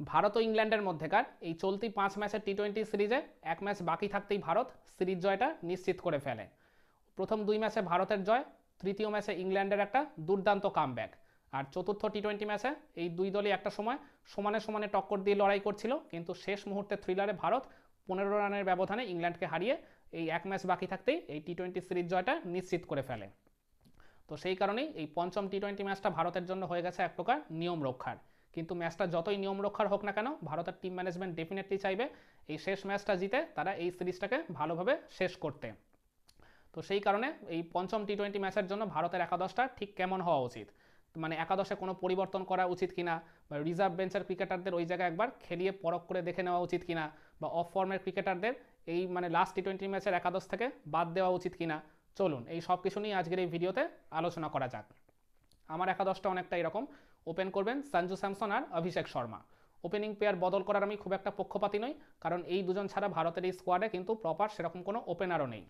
ভারত ও ইংল্যান্ডের মধ্যেকার এই চলতি পাঁচ ম্যাচের টি টোয়েন্টি সিরিজে এক ম্যাচ বাকি থাকতেই ভারত সিরিজ জয়টা নিশ্চিত করে ফেলে। প্রথম দুই ম্যাচে ভারতের জয়, তৃতীয় ম্যাচে ইংল্যান্ডের একটা দুর্দান্ত কামব্যাক আর চতুর্থ টি টোয়েন্টি ম্যাচে এই দুই দলই একটা সময় সমানে সমানে টক্কর দিয়ে লড়াই করছিল, কিন্তু শেষ মুহূর্তে থ্রিলারে ভারত পনেরো রানের ব্যবধানে ইংল্যান্ডকে হারিয়ে এই এক ম্যাচ বাকি থাকতেই এই টি টোয়েন্টি সিরিজ জয়টা নিশ্চিত করে ফেলে। তো সেই কারণেই এই পঞ্চম টি টোয়েন্টি ম্যাচটা ভারতের জন্য হয়ে গেছে এক প্রকার নিয়ম রক্ষার। কিন্তু ম্যাচটা যতই নিয়ম রক্ষার হোক না কেন, ভারতের টিম ম্যানেজমেন্ট ডেফিনেটলি চাইবে এই শেষ ম্যাচটা জিতে তারা এই সিরিজটাকে ভালোভাবে শেষ করতে। তো সেই কারণে এই পঞ্চম টি টোয়েন্টি ম্যাচের জন্য ভারতের একাদশটা ঠিক কেমন হওয়া উচিত? মানে একাদশে কোনো পরিবর্তন করা উচিত কিনা? বা রিজার্ভ বেঞ্চের ক্রিকেটারদের ওই জায়গায় একবার খেলিয়ে পরখ করে দেখে নেওয়া উচিত কিনা? বা অফ ফর্মের ক্রিকেটারদের এই মানে লাস্ট টি টোয়েন্টি ম্যাচের একাদশ থেকে বাদ দেওয়া উচিত কিনা? চলুন, এই সব কিছু নিয়ে আজকের এই ভিডিওতে আলোচনা করা যাক। আমার একাদশটা অনেকটা এরকম। ওপেন করবেন সঞ্জু স্যামসন আর অভিষেক শর্মা। ওপেনিং পেয়ার বদল করার আমি খুব একটা পক্ষপাতী নই, কারণ এই দুজন ছাড়া ভারতের এই স্কোয়াডে কিন্তু প্রপার সেরকম কোনো ওপেনারও নেই।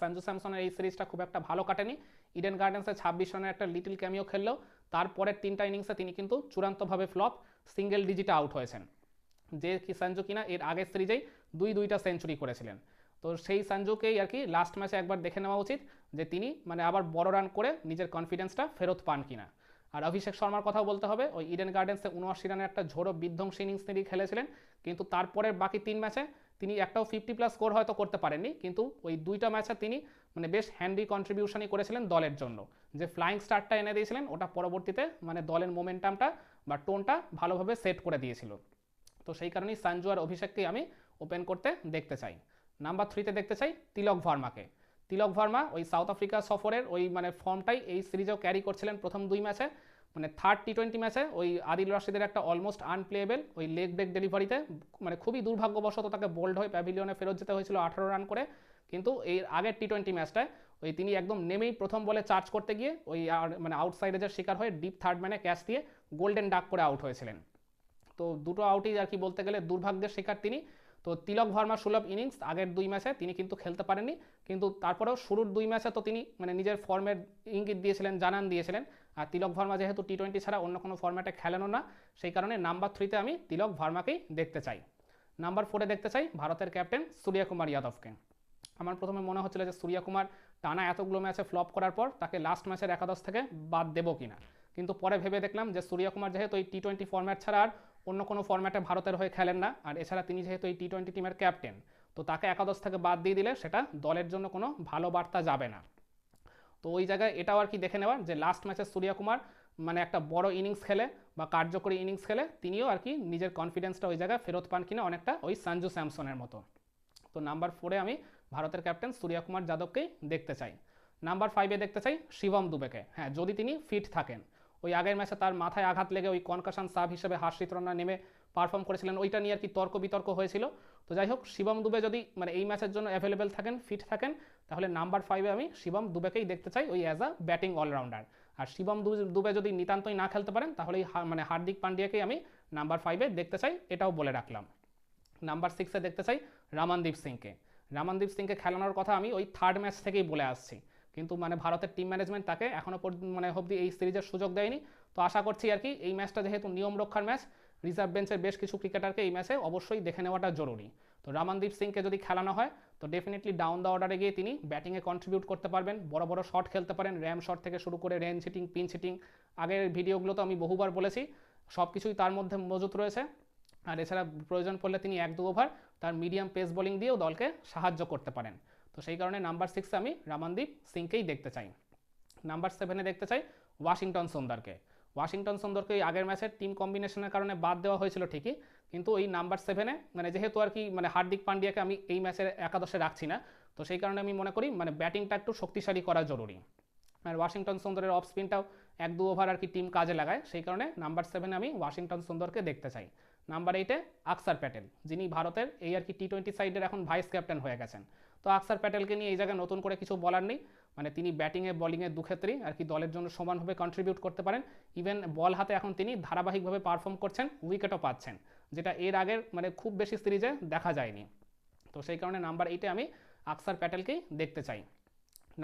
সঞ্জু স্যামসনের এই সিরিজটা খুব একটা ভালো কাটেনি। ইডেন গার্ডেন্সে ছাব্বিশ রানের একটা লিটিল ক্যামিও খেললেও তারপরের তিনটা ইনিংসে তিনি কিন্তু চূড়ান্তভাবে ফ্লপ সিঙ্গেল ডিজিটে আউট হয়েছেন। যে কি সঞ্জু কিনা, এর আগের সিরিজেই দুই দুইটা সেঞ্চুরি করেছিলেন। তো সেই সঞ্জুকেই আর কি লাস্ট ম্যাচে একবার দেখে নেওয়া উচিত যে তিনি মানে আবার বড় রান করে নিজের কনফিডেন্সটা ফেরত পান কিনা। আর অভিষেক শর্মার কথাও বলতে হবে, ওই ইডেন গার্ডেন্সে উনআশি রানের একটা ঝোড়ো বিধ্বংসী ইনিংস তিনি খেলেছিলেন, কিন্তু তারপরের বাকি তিন ম্যাচে তিনি একটাও ফিফটি প্লাস স্কোর হয়তো করতে পারেননি, কিন্তু ওই দুইটা ম্যাচে তিনি মানে বেশ হ্যান্ডি কন্ট্রিবিউশনই করেছিলেন দলের জন্য। যে ফ্লাইং স্টারটা এনে দিয়েছিলেন, ওটা পরবর্তীতে মানে দলের মোমেন্টামটা বা টোনটা ভালোভাবে সেট করে দিয়েছিল। তো সেই কারণেই সঞ্জু আর অভিষেককেই আমি ওপেন করতে দেখতে চাই। নাম্বার থ্রিতে দেখতে চাই, তিলক ভার্মাকে। তিলক ভার্মা ওই সাউথ আফ্রিকা সফরের ওই মানে ফর্মটাই এই সিরিজেও ক্যারি করছিলেন প্রথম দুই ম্যাচে। মানে থার্ড টি টোয়েন্টি ম্যাচে ওই আদিল রশিদের একটা অলমোস্ট আনপ্লেয়েবল ওই লেগ ব্রেক ডেলিভারিতে মানে খুবই দুর্ভাগ্যবশত তাকে বোল্ড হয়ে প্যাভিলিয়নে ফেরত যেতে হয়েছিল আঠারো রান করে। কিন্তু এই আগের টি টোয়েন্টি ম্যাচটায় ওই তিনি একদম নেমেই প্রথম বলে চার্জ করতে গিয়ে ওই মানে আউটসাইডের শিকার হয়ে ডিপ থার্ড ম্যানে ক্যাচ দিয়ে গোল্ডেন ডাক করে আউট হয়েছিলেন। তো দুটো আউটই আর কি বলতে গেলে দুর্ভাগ্যের শিকার তিনি। তো তিলক ভার্মা সুলভ ইনিংস আগের দুই ম্যাচে তিনি কিন্তু খেলতে পারেননি, কিন্তু তারপরেও শুরুর দুই ম্যাচে তো তিনি মানে নিজের ফর্মের ইঙ্গিত দিয়েছিলেন, জানান দিয়েছিলেন। আর তিলক ভার্মা যেহেতু টি টোয়েন্টি ছাড়া অন্য কোনো ফর্ম্যাটে খেলেনও না, সেই কারণে নাম্বার থ্রিতে আমি তিলক ভার্মাকেই দেখতে চাই। নাম্বার ফোরে দেখতে চাই ভারতের ক্যাপ্টেন সূর্যকুমার যাদবকে। আমার প্রথমে মনে হচ্ছিল যে সূর্যকুমার টানা এতগুলো ম্যাচে ফ্লপ করার পর তাকে লাস্ট ম্যাচের একাদশ থেকে বাদ দেবো কিনা। কিন্তু পরে ভেবে দেখলাম যে সূর্যকুমার যেহেতু এই টি টোয়েন্টি ফর্ম্যাট ছাড়া আর অন্য কোনো ফর্ম্যাটে ভারতের হয়ে খেলেন না। আর এছাড়া তিনি যেহেতু এই টি টোয়েন্টি টিমের ক্যাপ্টেন তো তাকে একাদশ থেকে বাদ দিয়ে দিলে সেটা দলের জন্য কোনো ভালো বার্তা যাবে না। তো ওই জায়গায় এটাও আর কি দেখে নেওয়ার যে লাস্ট ম্যাচে সূর্যকুমার মানে একটা বড় ইনিংস খেলে বা কার্যকরী ইনিংস খেলে, তিনিও আর কি নিজের কনফিডেন্সটা ওই জায়গায় ফেরত পান কিনা অনেকটা ওই সঞ্জু স্যামসনের মতো। তো নাম্বার ফোরে আমি ভারতের ক্যাপ্টেন সূর্যকুমার যাদবকেই দেখতে চাই। নাম্বার ফাইভে দেখতে চাই শিবম দুবেকে। হ্যাঁ যদি তিনি ফিট থাকেন। ওই আগের ম্যাচে তার মাথায় আঘাত লেগে ওই কনকাশন সাব হিসেবে হার্ষিত রানা নেমে পারফর্ম করেছিলেন, ওইটা নিয়ে আর কি তর্ক বিতর্ক হয়েছিল। তো যাই হোক, শিবম দুবে যদি মানে এই ম্যাচের জন্য অ্যাভেলেবেল থাকেন ফিট থাকেন, তাহলে নাম্বার ফাইভে আমি শিবম দুবেকেই দেখতে চাই ওই অ্যাজ আ ব্যাটিং অলরাউন্ডার আর শিবম দুবে যদি নিতান্তই না খেলতে পারেন, তাহলে মানে হার্দিক পান্ডিয়াকেই আমি নাম্বার ফাইভে দেখতে চাই, এটাও বলে রাখলাম। নাম্বার সিক্সে দেখতে চাই রামানদীপ সিংকে। রামানদীপ সিংকে খেলানোর কথা আমি ওই থার্ড ম্যাচ থেকেই বলে আসছি। কিন্তু মানে ভারতের টিম ম্যানেজমেন্ট তাকে এখনও মানে অবধি এই সিরিজের সুযোগ দেয়নি। তো আশা করছি আর কি, এই ম্যাচটা যেহেতু নিয়ম রক্ষার ম্যাচ রিজার্ভ বেঞ্চের বেশ কিছু ক্রিকেটারকে এই ম্যাচে অবশ্যই দেখে নেওয়াটা জরুরি। তো রামানদীপ সিংকে যদি খেলানো হয়, তো ডেফিনেটলি ডাউন দ্য অর্ডারে গিয়ে তিনি ব্যাটিংয়ে কন্ট্রিবিউট করতে পারবেন। বড় বড় শট খেলতে পারেন র্যাম শট থেকে শুরু করে রেঞ্জ হিটিং পিন হিটিং আগের ভিডিওগুলো তো আমি বহুবার বলেছি সব কিছুই তার মধ্যে মজুত রয়েছে। আর এছাড়া প্রয়োজন পড়লে তিনি এক দু ওভার তার মিডিয়াম পেস বোলিং দিয়েও দলকে সাহায্য করতে পারেন। তো সেই কারণে নাম্বার সিক্সে আমি রামানদীপ সিংকেই দেখতে চাই। নাম্বার সেভেনে দেখতে চাই ওয়াশিংটন সুন্দরকে। ওয়াশিংটন সুন্দরকে আগের ম্যাচের টিম কম্বিনেশনের কারণে বাদ দেওয়া হয়েছিল ঠিকই, কিন্তু ওই নাম্বার সেভেনে মানে যেহেতু আর কি মানে হার্দিক পান্ডিয়াকে আমি এই ম্যাচের একাদশে রাখছি না, তো সেই কারণে আমি মনে করি মানে ব্যাটিংটা একটু শক্তিশালী করা জরুরি। আর ওয়াশিংটন সুন্দরের অফ স্পিনটাও এক দু ওভার আর কি টিম কাজে লাগায়, সেই কারণে নাম্বার সেভেনে আমি ওয়াশিংটন সুন্দরকে দেখতে চাই। নাম্বার এইটে আকসার প্যাটেল, যিনি ভারতের এই আর কি টি টোয়েন্টি সাইডের এখন ভাইস ক্যাপ্টেন হয়ে গেছেন। তো আকসার প্যাটেলকে নিয়ে এই জায়গায় নতুন করে কিছু বলার নেই। মানে তিনি ব্যাটিংয়ে বলিংয়ে দু ক্ষেত্রেই আর কি দলের জন্য সমানভাবে কন্ট্রিবিউট করতে পারেন। ইভেন বল হাতে এখন তিনি ধারাবাহিকভাবে পারফর্ম করছেন উইকেটও পাচ্ছেন, যেটা এর আগের মানে খুব বেশি সিরিজে দেখা যায়নি। তো সেই কারণে নাম্বার এইটে আমি আকসার প্যাটেলকেই দেখতে চাই।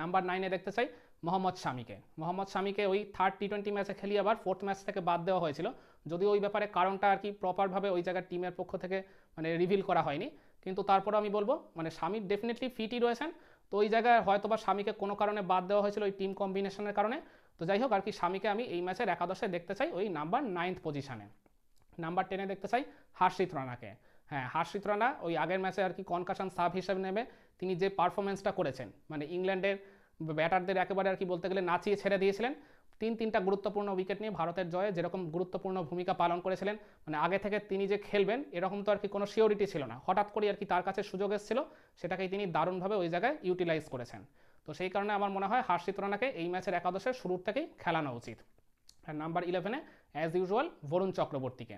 নাম্বার নাইনে দেখতে চাই মোহাম্মদ শামিকে। মোহাম্মদ শামিকে ওই থার্ড টি টোয়েন্টি ম্যাচে খেলিয়ে আবার ফোর্থ ম্যাচ থেকে বাদ দেওয়া হয়েছিল। যদিও ওই ব্যাপারে কারণটা আর কি প্রপারভাবে ওই জায়গার টিমের পক্ষ থেকে মানে রিভিল করা হয়নি। কিন্তু তারপরে আমি বলব মানে স্বামী ডেফিনেটলি ফিটই রয়েছেন। তো ওই জায়গায় হয়তো বা স্বামীকে কোনো কারণে বাদ দেওয়া হয়েছিল ওই টিম কম্বিনেশনের কারণে। তো যাই হোক, আর কি স্বামীকে আমি এই ম্যাচের একাদশে দেখতে চাই ওই নাম্বার নাইন্থ পজিশনে নাম্বার টেনে দেখতে চাই হার্ষিত রানাকে। হ্যাঁ হার্ষিত রানা ওই আগের ম্যাচে আর কি কনকাশন সাব হিসেবে নেবে। তিনি যে পারফরমেন্সটা করেছেন মানে ইংল্যান্ডের ব্যাটারদের একেবারে আর কি বলতে গেলে নাচিয়ে ছেড়ে দিয়েছিলেন। তিন তিনটা গুরুত্বপূর্ণ উইকেট নিয়ে ভারতের জয়ে যেরকম গুরুত্বপূর্ণ ভূমিকা পালন করেছিলেন মানে আগে থেকে তিনি যে খেলবেন, এরকম তো আর কি কোনো শিওরিটি ছিল না। হঠাৎ করে আর কি তার কাছে সুযোগ এসেছিল, সেটাকেই তিনি দারুণভাবে ওই জায়গায় ইউটিলাইজ করেছেন। তো সেই কারণে আমার মনে হয় হার্ষিত রানাকে এই ম্যাচের একাদশের শুরুর থেকেই খেলানো উচিত। আর নাম্বার ইলেভেনে অ্যাজ ইউজুয়াল বরুণ চক্রবর্তীকে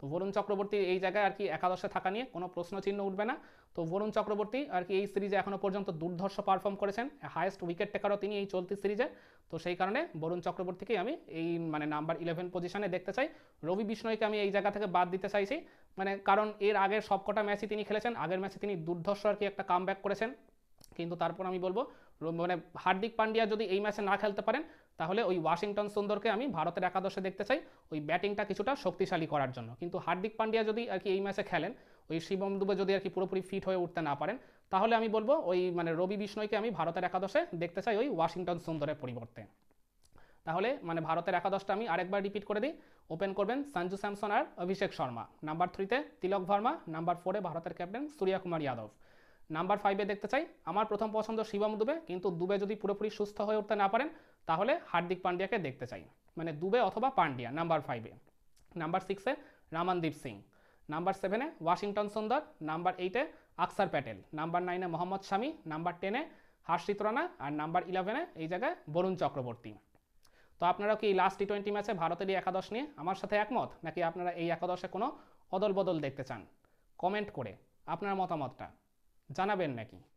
তো বরুণ চক্রবর্তী এই জায়গায় আর কি একাদশে থাকা নিয়ে কোনো প্রশ্ন চিহ্ন উঠবে না। তো বরুণ চক্রবর্তী আর কি এই সিরিজে এখনও পর্যন্ত দুর্ধর্ষ পারফর্ম করেছেন। হায়েস্ট উইকেট টেকারও তিনি এই চলতি সিরিজে। তো সেই কারণে বরুণ চক্রবর্তীকেই আমি এই মানে নাম্বার ইলেভেন পজিশনে দেখতে চাই। রবি বিষ্ণয়কে আমি এই জায়গা থেকে বাদ দিতে চাইছি। মানে কারণ এর আগের সবকটা ম্যাচই তিনি খেলেছেন। আগের ম্যাচে তিনি দুর্ধর্ষ আর কি একটা কাম করেছেন। কিন্তু তারপর আমি বলব মানে হার্দিক পান্ডিয়া যদি এই ম্যাচে না খেলতে পারেন তাহলে ওই ওয়াশিংটন সুন্দরকে আমি ভারতের একাদশে দেখতে চাই ওই ব্যাটিংটা কিছুটা শক্তিশালী করার জন্য। কিন্তু হার্দিক পান্ডিয়া যদি আর কি এই ম্যাচে খেলেন, ওই শিবম দুবে যদি আর কি পুরোপুরি ফিট হয়ে উঠতে না পারেন, তাহলে আমি বলব ওই মানে রবি বিষ্ণয়কে আমি ভারতের একাদশে দেখতে চাই ওই ওয়াশিংটন সুন্দরের পরিবর্তে। তাহলে মানে ভারতের একাদশটা আমি আরেকবার রিপিট করে দিই। ওপেন করবেন সঞ্জু স্যামসন আর অভিষেক শর্মা। নাম্বার থ্রিতে তিলক ভার্মা, নাম্বার ফোরে ভারতের ক্যাপ্টেন সূর্যা কুমার যাদব। নাম্বার ফাইভে দেখতে চাই, আমার প্রথম পছন্দ শিবম দুবে, কিন্তু দুবে যদি পুরোপুরি সুস্থ হয়ে উঠতে না পারেন তাহলে হার্দিক পান্ডিয়াকে দেখতে চাই। মানে দুবে অথবা পান্ডিয়া নাম্বার ফাইভে নাম্বার সিক্সে রামানদীপ সিং। নাম্বার সেভেনে ওয়াশিংটন সুন্দর। নাম্বার এইটে আকসার প্যাটেল। নাম্বার নাইনে মোহাম্মদ শামি। নাম্বার টেনে হার্ষিত রানা। আর নাম্বার ইলেভেনে এই জায়গায় বরুণ চক্রবর্তী। তো আপনারা কি লাস্ট টি টোয়েন্টি ম্যাচে ভারতেরই একাদশ নিয়ে আমার সাথে একমত? নাকি আপনারা এই একাদশে কোনো অদল বদল দেখতে চান? কমেন্ট করে আপনার মতামতটা জানাবেন নাকি?